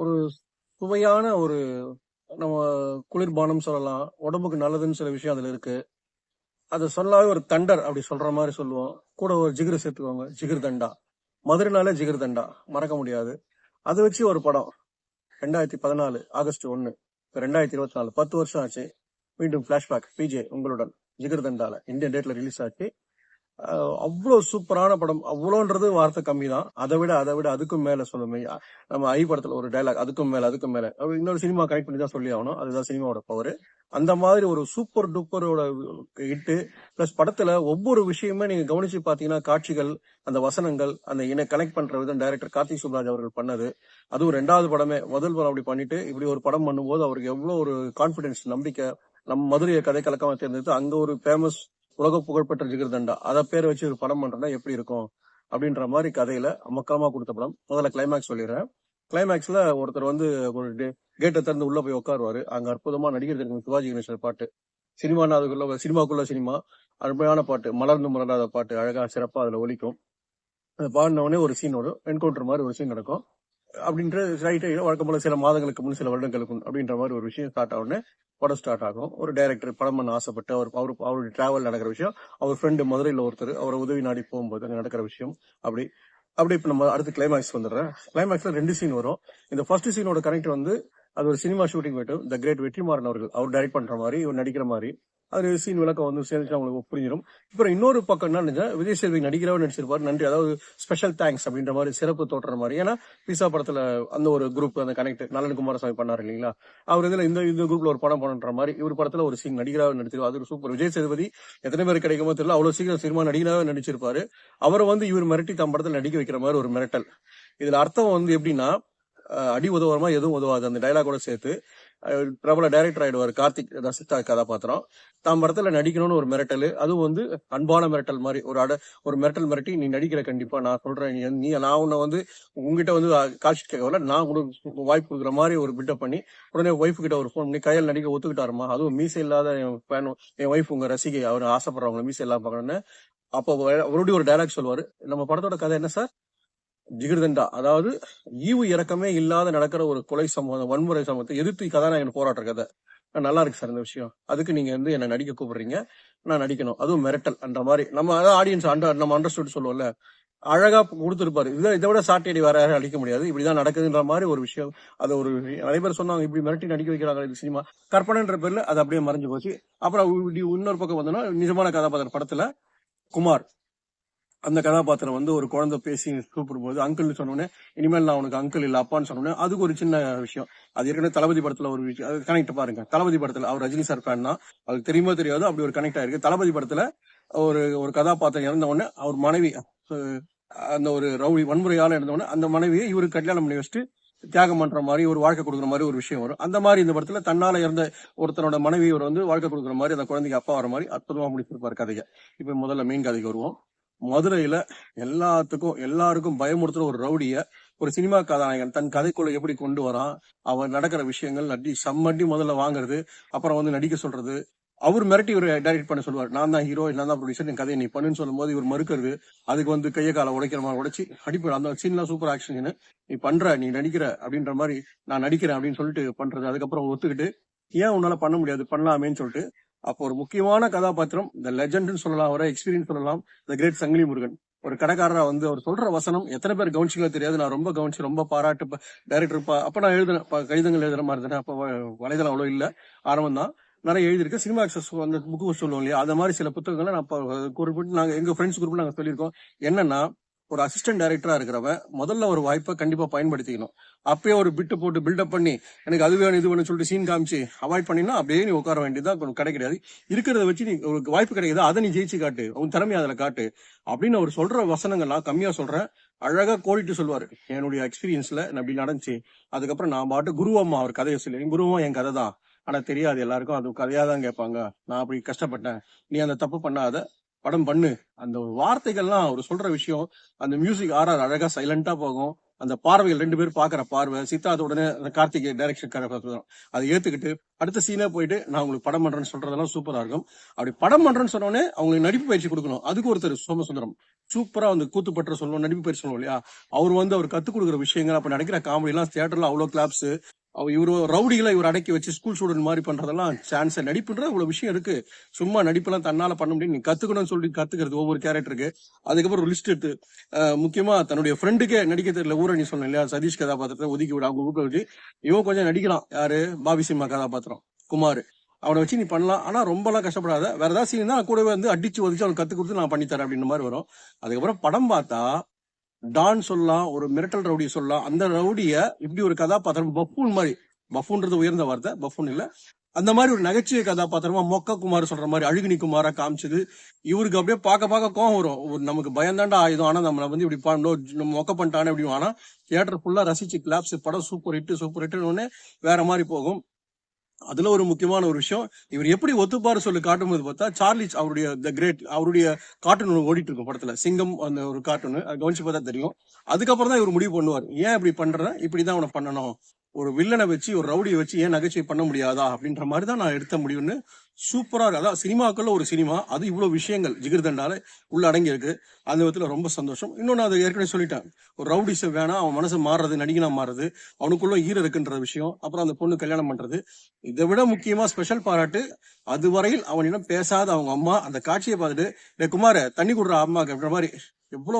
ஒரு சுவையான ஒரு நம்ம குளிர்பானம் சொல்லலாம். உடம்புக்கு நல்லதுன்னு சில விஷயம் அதுல இருக்கு. அது சொல்லாவே ஒரு தண்டர் அப்படி சொல்ற மாதிரி சொல்லுவோம். கூட ஒரு ஜிகிர் சேர்த்துக்குவாங்க ஜிகிர் தண்டா. மதுரைனாலே ஜிகிர் தண்டா. மறக்க முடியாது. அதை வச்சு ஒரு படம். ரெண்டாயிரத்தி பதினாலு ஆகஸ்ட் ஒன்று இப்போ ரெண்டாயிரத்தி இருபத்தி நாலு. பத்து வருஷம் ஆச்சு. மீண்டும் பிளாஷ்பேக் பிஜே உங்களுடன் ஜிகர் தண்டால. இந்தியன் டேட்ல ரிலீஸ் ஆச்சு. அவ்வளோ சூப்பரான படம். அவ்வளோன்றது வார்த்தை கம்மி தான் அதை விட அதை விட அதுக்கும் மேல சொல்லுமே. நம்ம ஐ படத்துல ஒரு டைலாக் அதுக்கும் மேல அதுக்கும் மேல. இன்னொரு சினிமா கனெக்ட் பண்ணி தான் சொல்லி ஆகணும். அதுதான் சினிமாவோட பவர் அந்த மாதிரி ஒரு சூப்பர் டூப்பரோட ஹிட்டு பிளஸ் படத்துல ஒவ்வொரு விஷயமே நீங்க கவனிச்சு பாத்தீங்கன்னா காட்சிகள் அந்த வசனங்கள் அந்த இணை கனெக்ட் பண்ற விதம் டைரக்டர் கார்த்திக் சுப்ராஜ் அவர்கள் பண்ணது. அதுவும் ரெண்டாவது படமே முதல் படம் அப்படி பண்ணிட்டு இப்படி ஒரு படம் பண்ணும்போது அவருக்கு எவ்வளவு ஒரு கான்பிடன்ஸ் நம்பிக்கை நம்ம மதுரையை கதை கலக்கமா தேர்ந்தெடுத்து அங்க ஒரு ஃபேமஸ் உலக புகழ்பெற்ற ஜிகர்தண்டா அதை பேர் வச்சு ஒரு படம் பண்றதா எப்படி இருக்கும்? அப்படின்ற மாதிரி கதையில அமக்கமா கொடுத்த படம். முதல்ல கிளைமேக்ஸ் சொல்லிடுறேன். கிளைமேக்ஸ்ல ஒருத்தர் வந்து ஒரு கேட்டை திறந்து உள்ள போய் உட்காருவாரு. அங்க அற்புதமா நடிகர் சிவாஜி கணேசன் பாட்டு. சினிமானா அதுக்குள்ள சினிமாக்குள்ள சினிமா. அருமையான பாட்டு. மலர்ந்து மலராத பாட்டு. அழகா சிறப்பா அதுல ஒலிக்கும். அதை பாடின உடனே ஒரு சீன் வரும். என்கவுண்டர் மாதிரி ஒரு சீன் நடக்கும். அப்படின்ற ரைட் வழக்கம் போல சில மாதங்களுக்கு முன் சில வருடங்களுக்கு முன் அப்படின்ற மாதிரி ஒரு விஷயம் ஸ்டார்ட் ஆகுனே படம் ஸ்டார்ட் ஆகும். ஒரு டைரக்டர் படம் பண்ண ஆசைப்பட்டு அவர் அவர் அவருடைய டிராவல் நடக்கிற விஷயம் அவர் ஃப்ரெண்டு மதுரையில் ஒருத்தர் அவரை உதவி நாடி போகும்போது அங்கே நடக்கிற விஷயம் அப்படி அப்படி இப்போ நம்ம அடுத்து கிளைமேக்ஸ் வந்துடுறேன். கிளைமேக்ஸ்ல ரெண்டு சீன் வரும். இந்த ஃபர்ஸ்ட் சீனோட கனெக்ட் வந்து அது ஒரு சினிமா ஷூட்டிங் போயிட்டு த கிரேட் வெற்றிமாறன் அவர்கள் அவர் டைரக்ட் பண்ற மாதிரி இவர் நடிக்கிற மாதிரி அது சீன் விளக்கம் வந்து சேர்ந்து அவங்களுக்கு புரிஞ்சிடும் இப்போ இன்னொரு பக்கம் என்ன நினைச்சா விஜய் செல்வி நடிக்கிறவர் நடிச்சிருப்பாரு. நன்றி. அதாவது ஸ்பெஷல் தேங்க்ஸ் அப்படின்ற மாதிரி சிறப்பு தோற்ற மாதிரி. ஏன்னா பீசா படத்துல அந்த ஒரு குரூப் அந்த கனெக்ட் நலன் குமாரசாமி பண்ணார் இல்லைங்களா? அவர் இதுல இந்த இந்த குரூப்ல ஒரு படம் பண்ணுற மாதிரி இவர் படத்துல ஒரு சீன் நடிகராக நடிச்சிருவார் அது ஒரு சூப்பர் விஜய் சேதுபதி எத்தனை பேர் கிடைக்குமோ தெரியல. அவ்வளவு சீக்கிரம் சினிமா நடிகராக நடிச்சிருப்பாரு. அவரை வந்து இவர் மிரட்டி தம் படத்துல நடிக்க வைக்கிற மாதிரி ஒரு மிரட்டல். இதுல அர்த்தம் வந்து எப்படின்னா அடி அடி மாதிரி எதுவும் உதவாது. அந்த டைலாகோட சேர்த்து பிரபல டைரக்டர் ஆயிடுவார். கார்த்திக் ரசிதா கதாபாத்திரம். தாம் படத்துல நடிக்கணும்னு ஒரு மிரட்டல். அதுவும் வந்து அன்பான மிரட்டல் மாதிரி. ஒரு அட ஒரு மிரட்டல் மிரட்டி நீ நடிக்கிற கண்டிப்பா நான் சொல்றேன். நீ நீ நான் உன்னை வந்து உங்ககிட்ட வந்து காட்சி கேட்கல நான் உனக்கு வாய்ப்பு கொடுக்குற மாதிரி ஒரு பில்டப் பண்ணி உடனே ஒய்ஃப் கிட்ட ஒரு ஃபோன் பண்ணி கையில் நடிக்க ஒத்துக்கிட்டாருமா அதுவும் மீசை இல்லாத என் ஃபேன் என் ஒய்ஃப் உங்க ரசிகை. அவர் ஆசைப்படுறவங்க மீசை இல்லாம பார்க்கணும்னு. அப்போ மறுபடியும் ஒரு டைலாக் சொல்லுவாரு. நம்ம படத்தோட கதை என்ன சார் ஜிகிர்தண்டா. அதாவது ஈவு இறக்கமே இல்லாத நடக்கிற ஒரு கொலை சம்பவம் வன்முறை சம்பவத்தை எதிர்த்து கதாநாயகன் போராட்ட கதை. நல்லா இருக்கு சார் இந்த விஷயம். அதுக்கு நீங்க வந்து என்ன நடிக்க கூப்பிடுறீங்க. நான் நடிக்கணும். அதுவும் மிரட்டல் அந்த மாதிரி. நம்ம அதாவது ஆடியன்ஸ் அண்டர் நம்ம அண்டர்ஸ்டுட் சொல்லுவோம்ல. அழகா கொடுத்துருப்பாரு. இதை இதை விட சாட்டையடி வேற யாரும் அடிக்க முடியாது. இப்படிதான் நடக்குதுன்ற மாதிரி ஒரு விஷயம். அது ஒரு நிறைய பேர் சொன்னாங்க இப்படி மிரட்டி நடிக்க வைக்கிறாங்க இது சினிமா. கற்பனைன்ற பேர்ல அது அப்படியே மறைஞ்சு போச்சு. அப்புறம் இன்னொரு பக்கம் வந்தோம்னா நிஜமான கதாபாத்திரம் படத்துல குமார். அந்த கதாபாத்திரம் வந்து ஒரு குழந்தை பேசி கூப்பிடும்போது அங்கிள்னு சொன்னோடனே இனிமேல் நான் உனக்கு அங்கிள் இல்ல அப்பான்னு சொன்னோடனே அதுக்கு ஒரு சின்ன விஷயம். அது ஏற்கனவே தளபதி படத்துல ஒரு விஷயம் அது கனெக்ட் பாருங்க. தளபதி படத்துல அவர் ரஜினி சார் ஃபேன் தான் அவருக்கு தெரியுமோ தெரியாது அப்படி ஒரு கனெக்ட் ஆயிருக்கு. தளபதி படத்துல ஒரு ஒரு கதாபாத்திரம் இறந்த உடனே அவர் மனைவி அந்த ஒரு ரவுடி வன்முறையால இருந்த உடனே அந்த மனைவியை இவருக்கு கல்யாணம் பண்ணி வச்சுட்டு தியாகம் பண்ற மாதிரி ஒரு வாழ்க்கை கொடுக்குற மாதிரி ஒரு விஷயம் வரும். அந்த மாதிரி இந்த படத்துல தன்னால இறந்த ஒருத்தனோட மனைவி இவர் வந்து வாழ்க்கை கொடுக்குற மாதிரி அந்த குழந்தைக்கு அப்பா வர மாதிரி அற்புதமா முடிச்சிருப்பாரு கதையை. இப்ப முதல்ல மெயின் கதைக்கு வருவோம். மதுரையில எல்லாத்துக்கும் எல்லாருக்கும் பயமுறுத்துற ஒரு ரவுடிய ஒரு சினிமா கதாநாயகன் தன் கதைக்குள்ள எப்படி கொண்டு வரான் அவன் நடக்கிற விஷயங்கள் நடி செம்மட்டி முதல்ல வாங்குறது அப்புறம் வந்து நடிக்க சொல்றது. அவர் மிரட்டி இவர் டைரக்ட் பண்ண சொல்லுவார். நான் தான் ஹீரோ நான் தான் ப்ரொடியூசர் என் கதையை நீ பண்ணுன்னு சொல்லும்போது இவர் மறுக்கிறது. அதுக்கு வந்து கையை காலை உடைக்கிற மாதிரி உடைச்சி அடிப்பு அந்த சீன்லாம் சூப்பர் ஆக்ஷன் நீ பண்ற நீ நடிக்கிற அப்படின்ற மாதிரி நான் நடிக்கிறேன் அப்படின்னு சொல்லிட்டு பண்றது. அதுக்கப்புறம் ஒத்துக்கிட்டு ஏன் உன்னால பண்ண முடியாது? பண்ணலாமேன்னு சொல்லிட்டு அப்போ ஒரு முக்கியமான கதாபாத்திரம் இந்த லெஜண்ட்னு சொல்லலாம் அவரை எக்ஸ்பீரியன்ஸ் சொல்லலாம் இந்த கிரேட் சங்கிலி முருகன். ஒரு கடைக்காரரா வந்து அவர் சொல்ற வசனம் எத்தனை பேர் கவனிச்சிங்களோ தெரியாது. நான் ரொம்ப கவனிச்சு ரொம்ப பாராட்டு டைரக்டர் அப்ப நான் எழுதுனேன் ப- கடிதங்கள் எழுதுற மாதிரி இருந்தேன் அப்ப வலைதளம் அவ்வளவு இல்ல. ஆரம்பம் தான். நிறைய எழுதியிருக்கேன். சினிமா ஆக்சஸ் அந்த புக்கு சொல்லுவோம் இல்லையா? அந்த மாதிரி சில புத்தகங்களை நான் குறிப்பிட்டு நாங்க எங்க ஃப்ரெண்ட்ஸ் குரூப்ல நாங்க சொல்லியிருக்கோம். என்னன்னா ஒரு அசிஸ்டன்ட் டைரக்டரா இருக்கிறவ முதல்ல ஒரு வாய்ப்பை கண்டிப்பா பயன்படுத்திக்கணும். அப்பயே ஒரு பிட்டு போட்டு பில்டப் பண்ணி எனக்கு அது வேணும் இது வேணும்னு சொல்லிட்டு சீன் காமிச்சு அவாய்ட் பண்ணினா அப்படியே நீ உட்கார வேண்டியதான் கடை கிடையாது. இருக்கிறத வச்சு நீ ஒரு வாய்ப்பு கிடைக்குது? அதை நீ ஜெயிச்சு காட்டு. உன் திறமையை அதில் காட்டு. அப்படின்னு அவர் சொல்ற வசனங்கள்லாம் கம்மியா சொல்றேன் அழகா கோடிட்டு சொல்லுவாரு. என்னுடைய எக்ஸ்பீரியன்ஸ்ல நான் நடந்துச்சு. அதுக்கப்புறம் நான் பாட்டு குருவம்மா அவர் கதையை சொல்லி குருவம் என் கதை தான். ஆனா தெரியாது எல்லாருக்கும் அது கதையா தான் கேட்பாங்க. நான் அப்படி கஷ்டப்பட்டேன். நீ அந்த தப்பு பண்ணாத. படம் பண்ணு. அந்த வார்த்தைகள்லாம் அவர் சொல்ற விஷயம் அந்த மியூசிக் ஆர்ஆர் அழகா சைலண்டா போகும். அந்த பார்வைகள் ரெண்டு பேரும் பாக்குற பார்வை சித்தார்த்த உடனே அந்த கார்த்திகை டைரக்ஷன் அதை ஏத்துக்கிட்டு அடுத்த சீனே போயிட்டு நான் உங்களுக்கு படம் பண்றேன்னு சொல்றதெல்லாம் சூப்பரா இருக்கும். அப்படி படம் பண்றேன்னு சொன்ன அவங்களுக்கு நடிப்பு பயிற்சி கொடுக்கணும். அதுக்கு ஒருத்தர் சோமசுந்தரம். சூப்பரா வந்து கூத்து பற்ற சொல்லணும் நடிப்பு பயிற்சி சொல்லுவோம் இல்லையா? அவர் வந்து அவர் கத்துக் கொடுக்குற விஷயங்கள் அப்ப நடக்கிற காமெடி எல்லாம் தியேட்டர்ல அவ்வளவு கிளாப்ஸ் இவர் ரவுடிகளை இவர் அடக்கி வச்சு ஸ்கூல் ஸ்டூடெண்ட் மாதிரி பண்றதெல்லாம் சான்ஸ் நடிப்புன்ற இவ்வளவு விஷயம் இருக்கு. சும்மா நடிப்பெல்லாம் தன்னால பண்ண முடியும். நீ கத்துக்கணும்னு சொல்லி கத்துக்கிறது ஒவ்வொரு கேரக்டருக்கு அதுக்கப்புறம் ஒரு லிஸ்ட் எடுத்து முக்கியமா தன்னுடைய ஃப்ரெண்டுக்கே நடிக்க தெரியல ஊரணி சொன்னேன் இல்லையா? சதீஷ் கதாபாத்திரத்தை ஒதுக்கி விட. அவங்க ஊக்க வச்சு இவன் கொஞ்சம் நடிக்கலாம் யாரு? பாபி சிம்மா கதாபாத்திரம். குமார். அவனை வச்சு நீ பண்ணலாம். ஆனா ரொம்பலாம் கஷ்டப்படாத. வேற ஏதாவது சீன் தான் கூடவே வந்து அடிச்சு ஒதுச்சு அவனுக்கு கத்து கொடுத்து நான் பண்ணித்தரேன் அப்படின்ற மாதிரி வரும். அதுக்கப்புறம் படம் பார்த்தா டான் சொல்லலாம் ஒரு மிரட்டல் ரவுடி சொல்லலாம். அந்த ரவுடிய இப்படி ஒரு கதாபாத்திரம் பஃபூன் மாதிரி பஃபூன்றது உயர்ந்த வார்த்தை பஃபூன் இல்ல. அந்த மாதிரி ஒரு நகைச்சுவை கதாபாத்திரமா மொக்க குமார் சொல்ற மாதிரி அழுகினி குமாரா காமிச்சது. இவருக்கு அப்படியே பார்க்க பார்க்க கோவம் வரும். ஒரு நமக்கு பயந்தாண்டா ஆயுதம். ஆனா நம்மளை வந்து இப்படி பண்ணோ நம்ம மொக்க பண்ணிட்டானே இப்படி ஆனா தியேட்டர் ஃபுல்லா ரசிச்சு கிளாப்ஸ் படம் சூப்பர் ஹிட் சூப்பர் ஹிட்னு வேற மாதிரி போகும். அதுல ஒரு முக்கியமான ஒரு விஷயம் இவர் எப்படி ஒத்துப்பாரு சொல்லி காட்டும்போது பார்த்தா சார்லிஸ் அவருடைய த கிரேட் அவருடைய கார்ட்டூன் ஒன்று ஓடிட்டு இருக்கும் படத்துல. சிங்கம் அந்த ஒரு கார்ட்டூன் கவனிச்சு பார்த்தா தெரியும். அதுக்கப்புறம் தான் இவர் முடிவு பண்ணுவார். ஏன் இப்படி பண்றேன் இப்படிதான் அவனை பண்ணணும். ஒரு வில்லனை வச்சு ஒரு ரவுடியை வச்சு ஏன் நகைச்சுவை பண்ண முடியாதா? அப்படின்ற மாதிரி தான் நான் எடுத்த முடிவுன்னு சூப்பராக இருக்கு. அதான் சினிமாக்குள்ள ஒரு சினிமா. அது இவ்வளோ விஷயங்கள் ஜிகிர்தண்டால உள்ள அடங்கி இருக்கு அந்த விதத்தில் ரொம்ப சந்தோஷம். இன்னொன்று அதை ஏற்கனவே சொல்லிட்டேன். ஒரு ரவுடிசம் வேணாம் அவன் மனசு மாறுறது நடிகனா மாறுறது அவனுக்குள்ள ஈர இருக்குன்ற விஷயம் அப்புறம் அந்த பொண்ணு கல்யாணம் பண்ணுறது இதை விட முக்கியமாக ஸ்பெஷல் பாராட்டு அதுவரையில் அவனிடம் பேசாத அவங்க அம்மா அந்த காட்சியை பார்த்துட்டு டேய் குமார தண்ணி கொடுற அம்மாக்கு அப்படின்ற மாதிரி. எவ்வளோ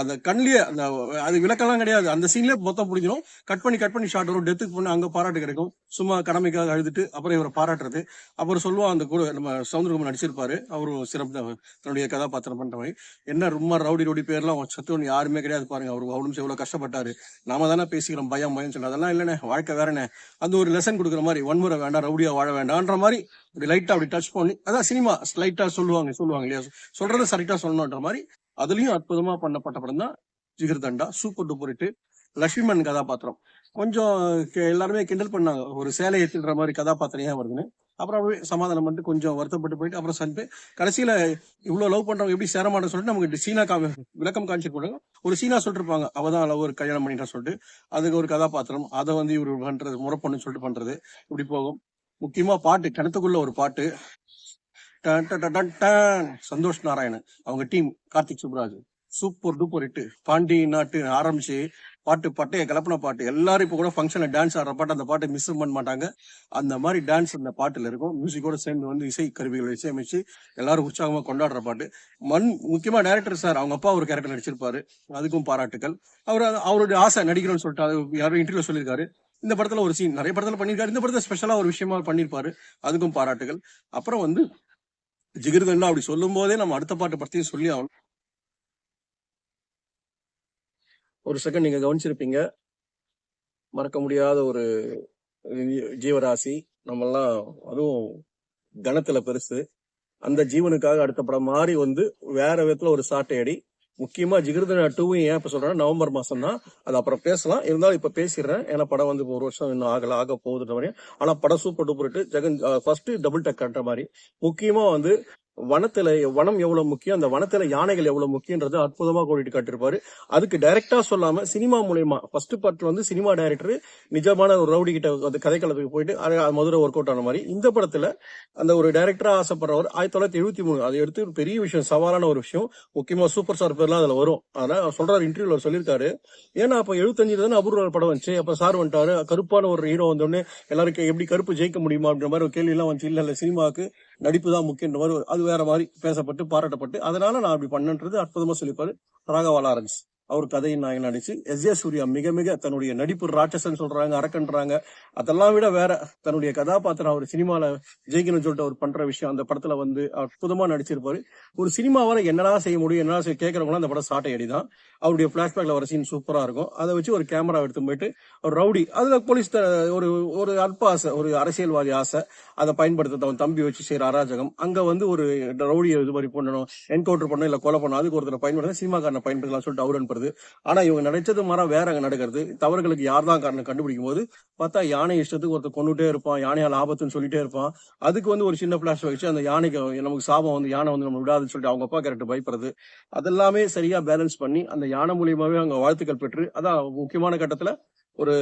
அந்த கண்லயே அந்த அது விளக்கெல்லாம் கிடையாது. அந்த சீன்லயே மொத்தம் பிடிக்கணும் கட் பண்ணி கட் பண்ணி ஷார்ட் வரும். டெத்துக்கு பொண்ணு அங்கே பாராட்டு கிடைக்கும். சும்மா கடமைக்காக அழுதுட்டு அப்புறம் இவரை பாராட்டுறது. அப்புறம் சொல்லுவாங்க அந்த கூட நம்ம சவுந்தரகுமார் நடிச்சிருப்பாரு. அவரும் சிறப்பு தான். தன்னுடைய கதாபாத்திரம் பண்ற மாதிரி. என்ன ரொம்ப ரவுடி ரவுடி பேர்லாம் சத்துவன் யாருமே கிடையாது பாருங்க. அவரு அவரும் எவ்வளோ கஷ்டப்பட்டாரு. நாம தானே பேசிக்கிறோம். பயம் பயம் சொல்லி அதெல்லாம் இல்லைண்ணே. வாழ்க்கை வேறண்ணே. அந்த ஒரு லெசன் கொடுக்குற மாதிரி வன்முறை வேண்டாம் ரவுடியாக வாழ வேண்டாம்ன்ற மாதிரி இப்படி லைட்டாக அப்படி டச் பண்ணி அதான் சினிமா ஸ்லைட்டாக சொல்லுவாங்க சொல்லுவாங்க இல்லையா? சொல்கிறத சரிட்டாக சொல்லணுன்ற மாதிரி அதுலேயும் அற்புதமாக பண்ணப்பட்ட படம் தான் ஜிகர்தண்டா சூப்பர் டூப்பர் ஹிட் கதாபாத்திரம். கொஞ்சம் எல்லாருமே கிண்டல் பண்ணாங்க. ஒரு சேலை ஏத்துன்ற மாதிரி கதாபாத்திரம் ஏன் வருதுன்னு. அப்புறம் அப்படியே சமாதானம் பண்ணிட்டு கொஞ்சம் வருத்தப்பட்டு போயிட்டு அப்புறம் சன் போய் கடைசியில இவ்வளவு லவ் பண்றவங்க எப்படி சேர மாட்டேன்னு சொல்லிட்டு நமக்கு சீனா கா விளக்கம் காமிச்சிருப்பாங்க ஒரு சீனா சொல்லிருப்பாங்க அவ தான் லவ் ஒரு கல்யாணம் பண்ணிட்டா சொல்லிட்டு. அதுக்கு ஒரு கதாபாத்திரம் அதை வந்து இவர் பண்றது முறை சொல்லிட்டு பண்றது. இப்படி போகும். முக்கியமா பாட்டு கிணத்துக்குள்ள ஒரு பாட்டு. சந்தோஷ் நாராயணன். அவங்க team Karthik Subbaraj. Super duper இட்டு பாண்டி நாட்டு ஆரம்பிச்சு பாட்டு பாட்டு கலப்பன பாட்டு. எல்லாரும் இப்போ கூட ஃபங்க்ஷனில் டான்ஸ் ஆடுற பாட்டு அந்த பாட்டை மிஸ் பண்ண மாட்டாங்க. அந்த மாதிரி டான்ஸ் அந்த பாட்டில் இருக்கும். மியூசிக்கோட சேர்ந்து வந்து இசை கருவிகளை இசையமைச்சு எல்லாரும் உற்சாகமாக கொண்டாடுற பாட்டு. மண் முக்கியமா டேரக்டர் சார் அவங்க அப்பா ஒரு கேரக்டர் நடிச்சிருப்பாரு. அதுக்கும் பாராட்டுக்கள். அவர் அவருடைய ஆசை நடிக்கணும்னு சொல்லிட்டு அது யாரும் இன்டர்வியூ சொல்லியிருக்காரு. இந்த படத்துல ஒரு சீன் நிறைய படத்துல பண்ணிருக்காரு இந்த படத்துல ஸ்பெஷலா ஒரு விஷயமா பண்ணியிருப்பாரு. அதுக்கும் பாராட்டுகள் அப்புறம் வந்து ஜிகிர்தண்டா அப்படி சொல்லும் போதே நம்ம அடுத்த பாட்டு பற்றியும் சொல்லி ஆகணும். ஒரு செகண்ட் நீங்க கவனிச்சிருப்பீங்க. மறக்க முடியாத ஒரு ஜீவராசி. நம்மெல்லாம் அதுவும் கணத்துல பெருசு. அந்த ஜீவனுக்காக அடுத்த படம் மாதிரி வந்து வேற விதத்துல ஒரு சாட்டை அடி முக்கியமா ஜிகிருதனா டூவும் ஏன் இப்ப சொல்றேன் நவம்பர் மாசம் தான். அது அப்புறம் பேசலாம். இருந்தாலும் இப்ப பேசிடுறேன். ஏன்னா படம் வந்து ஒரு வருஷம் இன்னும் ஆகல ஆக போகுதுன்ற மாதிரி. ஆனா படம் super duper Jagan first double deck கட்டுற மாதிரி. முக்கியமா வந்து வனத்துல வனம் எவ்வளவு முக்கியம் அந்த வனத்துல யானைகள் எவ்வளவு முக்கியன்றது அற்புதமா கூட்டிட்டு காட்டிருப்பாரு அதுக்கு டைரக்டா சொல்லாம சினிமா மூலியமா ஃபர்ஸ்ட் பார்ட்ல வந்து சினிமா டைரக்டர் நிஜமான ஒரு ரவுடி கிட்ட அந்த கதைக்களத்துக்கு போயிட்டு மதுரை ஒர்க் அவுட் ஆன மாதிரி. இந்த படத்துல அந்த ஒரு டைரக்டரா ஆசைப்படுறவர் ஆயிரத்தி தொள்ளாயிரத்தி எழுபத்தி மூணு. அதை எடுத்து ஒரு பெரிய விஷயம் சவாலான ஒரு விஷயம். முக்கியமா சூப்பர் ஸ்டார் பேர்லாம் அதுல வரும். ஆனா சொல்றாரு இன்டர்வியூல சொல்லியிருக்காரு. ஏன்னா அப்ப எழுபத்தஞ்சு தானே அபூர்வ படம் வந்துச்சு. அப்ப சார் வந்துட்டாரு. கருப்பான ஒரு ஹீரோ வந்தோடனே எல்லாருக்கும் எப்படி கருப்பு ஜெயிக்க முடியுமா அப்படின்ற மாதிரி ஒரு கேள்வி எல்லாம் வந்துச்சு. இல்ல இல்ல சினிமாவுக்கு நடிப்பு தான் முக்கியன்ற மாதிரி ஒரு- அது வேற மாதிரி பேசப்பட்டு பாராட்டப்பட்டு அதனால நான் அப்படி பண்ணன்றது அற்புதமா சொல்லிப்பாரு ராகவா லாரன்ஸ். அவர் கதையின் நாயகன் நடிச்சு எஸ். ஏ சூர்யா மிக மிக தன்னுடைய நடிப்பு ராட்சசன் சொல்றாங்க அரக்கன்றாங்க. அதெல்லாம் விட வேற தன்னுடைய கதாபாத்திரம் அவர் சினிமால ஜெயிக்கணும்னு சொல்லிட்டு அவர் பண்ற விஷயம் அந்த படத்துல வந்து அற்புதமா நடிச்சிருப்பாரு. ஒரு சினிமாவால என்னடா செய்ய முடியும் என்னடா செய்ய கேட்கறவங்க அந்த படம் சாட்டை அடி தான் அவருடைய பிளாஷ்பேக்ல வர சீன் சூப்பரா இருக்கும். அதை வச்சு ஒரு கேமரா எடுத்து போயிட்டு ஒரு ரவுடி அதுல போலீஸ் ஒரு ஒரு அற்ப ஆசை ஒரு அரசியல்வாதி ஆசை. அதை பயன்படுத்த அவன் தம்பி வச்சு செய்யற அராஜகம். அங்க வந்து ஒரு ரவுடியை இது மாதிரி பண்ணணும் என்கவுண்டர் பண்ணணும் இல்ல கொலை பண்ணணும் அதுக்கு ஒருத்தர் பயன்படுத்த சினிமாக்காரனை பயன்படுத்தலாம் சொல்லிட்டு அவர் அனுப்புறது ஆனா இவங்க நினைச்சது மாதிரி வேற அங்க நடக்கிறது. தவறுகளுக்கு யார் தான் காரணம் கண்டுபிடிக்கும் போது பார்த்தா யானை இஷ்டத்துக்கு ஒருத்தர் கொண்டுட்டே இருப்பான் யானையால் ஆபத்துன்னு சொல்லிட்டே இருப்பான். அதுக்கு வந்து ஒரு சின்ன பிளாஷ் வச்சு அந்த யானைக்கு நமக்கு சாபம் வந்து யானை வந்து நம்ம விடாதுன்னு சொல்லிட்டு அவங்க அப்பா கரெக்ட் பயப்படுறது. அதெல்லாமே சரியா பேலன்ஸ் பண்ணி அந்த யானை மூலியமாவே அவங்க வாழ்த்துக்கள் பெற்று அதான் முக்கியமான கட்டத்துல ஒரு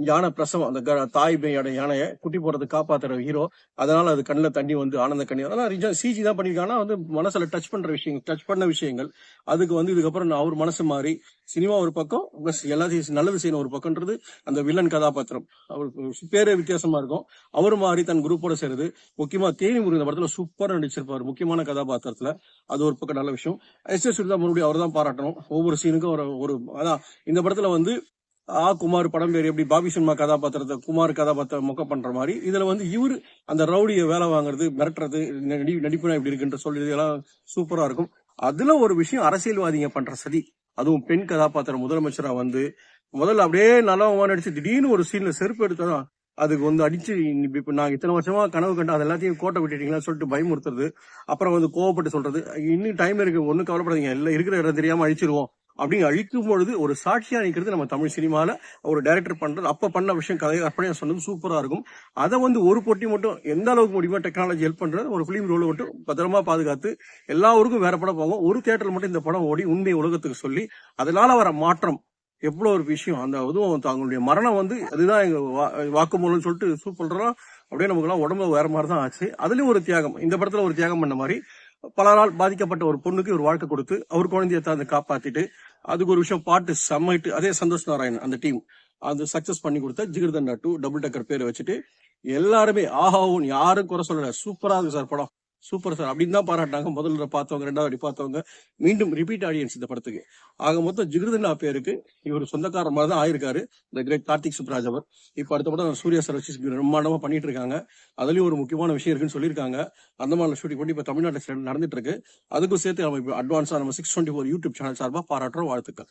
யானை பிரசவம் அந்த க- தாய் பேயோட யானையை குட்டி போறது காப்பாத்துற ஹீரோ அதனால அது கண்ணில் தண்ணி வந்து ஆனந்த கண்ணி. அதெல்லாம் சிஜி தான் பண்ணியிருக்காங்கன்னா வந்து மனசுல டச் பண்ற விஷயங்கள் டச் பண்ண விஷயங்கள். அதுக்கு வந்து இதுக்கப்புறம் நான் அவர் மனசு மாறி சினிமா ஒரு பக்கம் பிளஸ் எல்லாத்தையும் நல்லது செய்யணும் ஒரு பக்கம்ன்றது அந்த வில்லன் கதாபாத்திரம். அவருக்கு பேரே வித்தியாசமா இருக்கும். அவர் மாறி தன் குரூப்போட சேருது. முக்கியமா தேனி முருகன் இந்த படத்துல சூப்பரா நடிச்சிருப்பாரு. முக்கியமான கதாபாத்திரத்துல. அது ஒரு பக்கம் நல்ல விஷயம். எஸ் எஸ் தான் மறுபடியும் அவர் தான் பாராட்டணும். ஒவ்வொரு சீனுக்கும் ஒரு ஒரு அதான் இந்த படத்துல வந்து ஆ குமார் படம் பேர் எப்படி? பாபி சர்மா கதாபாத்திரத்தை குமார் கதாபாத்திரம் மொக்க பண்ற மாதிரி. இதுல வந்து இவரு அந்த ரவுடியை வேலை வாங்குறது மிரட்டுறது நடி நடிப்புனா இப்படி இருக்குன்ற சொல்லி எல்லாம் சூப்பரா இருக்கும். அதுல ஒரு விஷயம் அரசியல்வாதிங்க பண்ற சதி. அதுவும் பெண் கதாபாத்திரம் முதலமைச்சரா வந்து முதல்ல அப்படியே நல்லா நடிச்சு திடீர்னு ஒரு சீன்ல செருப்பு எடுத்தா அதுக்கு வந்து அடிச்சு இப்ப நான் இத்தனை வருஷமா கனவு கண்டு அது எல்லாத்தையும் கோட்டை விட்டுட்டீங்களா சொல்லிட்டு பயமுறுத்துறது. அப்புறம் வந்து கோவப்பட்டு சொல்றது. இன்னும் டைம் இருக்கு. ஒன்னும் கவலைப்படாதீங்க. இல்லை இருக்கிற இடம் தெரியாம அழிச்சிருவோம். அப்படின்னு அழிக்கும் பொழுது ஒரு சாட்சியா நிற்கிறது நம்ம தமிழ் சினிமாவில் ஒரு டைரக்டர் பண்றது. அப்போ பண்ண விஷயம் கதை அப்படியே சொன்னது சூப்பராக இருக்கும். அதை வந்து ஒரு போட்டி மட்டும் எந்த அளவுக்கு முடியுமோ டெக்னாலஜி ஹெல்ப் பண்ணுறது ஒரு ஃபிலிம் ரோலை மட்டும் பத்திரமா பாதுகாத்து எல்லாருக்கும் வேற படம் போவோம். ஒரு தேட்டரில் மட்டும் இந்த படம் ஓடி உண்மை உலகத்துக்கு சொல்லி அதனால வர மாற்றம் எவ்வளோ ஒரு விஷயம். அந்த இதுவும் தங்களுடைய மரணம் வந்து அதுதான் எங்கள் வா- வாக்குமூலம்னு சொல்லிட்டு சூப்பர் அப்படியே நமக்குலாம் உடம்பு வேற மாதிரி தான் ஆச்சு. அதுலேயும் ஒரு தியாகம். இந்த படத்தில் ஒரு தியாகம் பண்ண மாதிரி பல நாள் பாதிக்கப்பட்ட ஒரு பொண்ணுக்கு ஒரு வாழ்க்கை கொடுத்து அவர் குழந்தைய தான் காப்பாத்திட்டு அதுக்கு ஒரு விஷயம் பாட்டு செம்மைட்டு அதே சந்தோஷ் நாராயண் அந்த டீம் அது சக்சஸ் பண்ணி கொடுத்த ஜிகிர்தண்டா டூ டபுள் டக்கர் பேரை வச்சுட்டு எல்லாருமே ஆஹாவும் யாரும் குறை சொல்லல. சூப்பரா இருக்கு சார் படம். Super sir. அப்படின்னு தான் பாராட்டாங்க முதல்ல பார்த்தவங்க ரெண்டாவது பார்த்தவங்க. மீண்டும் ரிப்பீட் ஆடியன்ஸ் இந்த படத்துக்கு. ஆக மொத்தம் ஜிகிருதண்டா பேருக்கு இவர் சொந்தக்காரர் மாதிரி தான் ஆயிருக்காரு இந்த கிரேட் கார்த்திக் சுப்ராஜ் அவர். இப்போ அடுத்த படம் சூர்யா சார் வச்சு பிரம்மாண்டமாக பண்ணிட்டு இருக்காங்க. அதுலயும் ஒரு முக்கியமான விஷயம் இருக்குன்னு சொல்லியிருக்காங்க. அந்த மாதிரி ஷூட்டிங் பண்ணி இப்போ தமிழ்நாட்டில் நடந்துட்டு இருக்கு. அதுக்கும் சேர்த்து நம்ம இப்போ அட்வான்ஸாக நம்ம six twenty four YouTube channel சார்பாக பாராட்டுறோம் வாழ்த்துக்கள்.